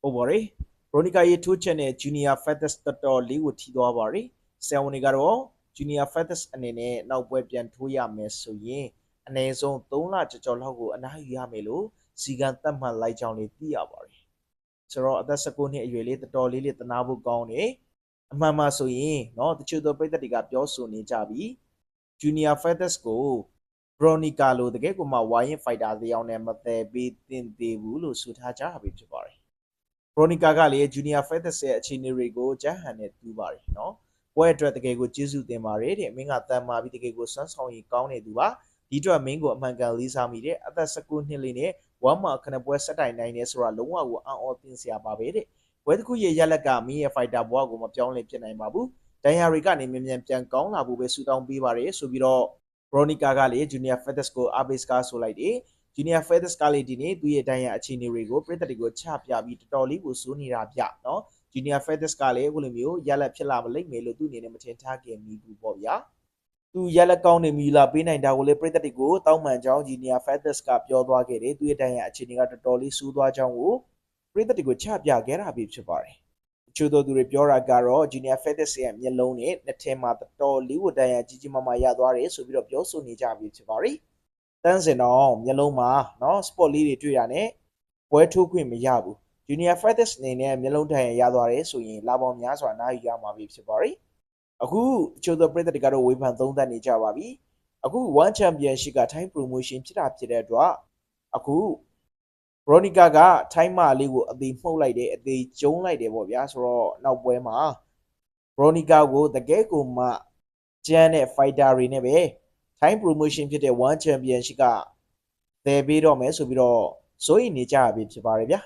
ဟုတ်ပါရဲ့ဘရိုနီကာရေထိုးချက်နဲ့ Junior Feathers တော်တော်လေးကိုထီသွားပါရဲ့ဆယ်ဝန်တွေကတော့ Junior Feathers အနေနဲ့နောက်ပွဲပြန်ထိုးရမယ်ဆိုရင်အနည်းဆုံး3လကြော်ကြော်လောက်ကိုအနားယူရမယ်လို့စီကံသတ်မှတ်လိုက်ကြောင်းလေးသိရပါတယ်ဆိုတော့အသက်19နှစ်အရွယ်လေးတော်တော်လေးလေးတနာဖို့ကောင်းတယ်အမှန်မှဆိုရင်เนาะတချို့သောပြည်သက်တွေကပြောဆိုနေကြပြီ Junior Feathers ကို Veronica လိုတကယ်ကိုမှ Wire Fighter တစ်ယောက်နဲ့မသေးပေးတင်သေးဘူးလို့ဆိုထားကြတာပဲဖြစ်ပါတယ် ။ Veronica ကလည်း Junior Feathers ရဲ့အခြေအနေတွေကိုကြမ်းဟန်နဲ့တူးပါတယ်နော်။ပွဲအတွက်တကယ်ကိုကျေးဇူးတင်ပါတယ်တဲ့။မင်းကတန်မာပြီးတကယ်ကိုစွမ်းဆောင်ရည်ကောင်းတဲ့သူပါ။ဒီအတွက်မင်းကိုအမှန်ကန်လေးစားမိတယ်။အသက်19နှစ်လေးနဲ့ဝမ်းမာခဏပွဲဆက်တိုင်နိုင်တယ်ဆိုတာလုံးဝကိုအံ့ဩသင်စရာပါပဲတဲ့။ပွဲတစ်ခုရဲ့ရလက်ကမင်းရဲ့ fighter ဘဝကိုမပြောင်းလဲဖြစ်နိုင်ပါဘူး။ဒန်ယာရီကနေမြန်မြန်ပြန်ကောင်းလာဖို့ပဲဆုတောင်းပေးပါတယ်ဆိုပြီးတော့ Veronica ကလည်း Junior Feathers ကိုအားပေးစကားဆိုလိုက်တယ်။ Junior Feathers ကလည်းဒီနေ့သူ့ရဲ့ဒန်ယာအခြေအနေတွေကိုပြည်သက်တွေကိုချပြပြီးတော်တော်လေးကိုစိုးနေတာဗျနော် Junior Feathers ကလည်းအခုလိုမျိုးရက်လက်ဖြစ်လာမလိမ့်မယ်လို့သူ့အနေနဲ့မထင်ထားခင်မိဘူးပေါ့ဗျာသူရက်လက်ကောင်းနေမီလာပေးနိုင်တာကိုလည်းပြည်သက်တွေကိုတောင်းပန်ကြောင်း Junior Feathers ကပြောသွားခဲ့တယ်သူ့ရဲ့ဒန်ယာအခြေအနေကတော်တော်လေးဆိုးသွားကြောင်းကိုပြည်သက်တွေကိုချပြခဲ့တာပဲဖြစ်ပါတယ်အချို့သောသူတွေပြောတာကတော့ Junior Feathers ရဲ့မျက်လုံးနဲ့နှစ်ထဲမှာတော်တော်လေးကိုဒန်ယာကြီးကြီးမားမားရသွားတယ်ဆိုပြီးတော့ပြောဆိုနေကြပြီဖြစ်ပါတယ် တန်းစင်တော့မျက်လုံးမှာနော်စပော့လေးတွေတွေ့တာနဲ့ဘွဲထိုးခွင့်မရဘူး Junior Fighters အနေနဲ့မျက်လုံးထန်ရရသွားတယ်ဆိုရင်လာပေါင်းများစွာနားယူရမှာဖြစ်ပါတယ်အခုချိုးသောပြည်သက်တွေကတော့ဝေဖန်သုံးသပ်နေကြပါပြီအခု One Championship က Time Promotion ဖြစ်တာဖြစ်တဲ့အတွက်အခုဘရိုနီကာကထိုင်းမလေးကိုအသေးမှုတ်လိုက်တယ်အသေးကျုံးလိုက်တယ်ပေါ့ဗျာဆိုတော့နောက်ပွဲမှာဘရိုနီကာကိုတကယ်ကိုမှကျန်းတဲ့ fighter တွေနဲ့ပဲ ထိုင်း promotion ဖြစ်တဲ့ One Championship ကသယ်ပေးတော့မယ်ဆိုပြီးတော့စိုးရိမ်နေကြရပြီဖြစ်ပါတယ်ဗျာ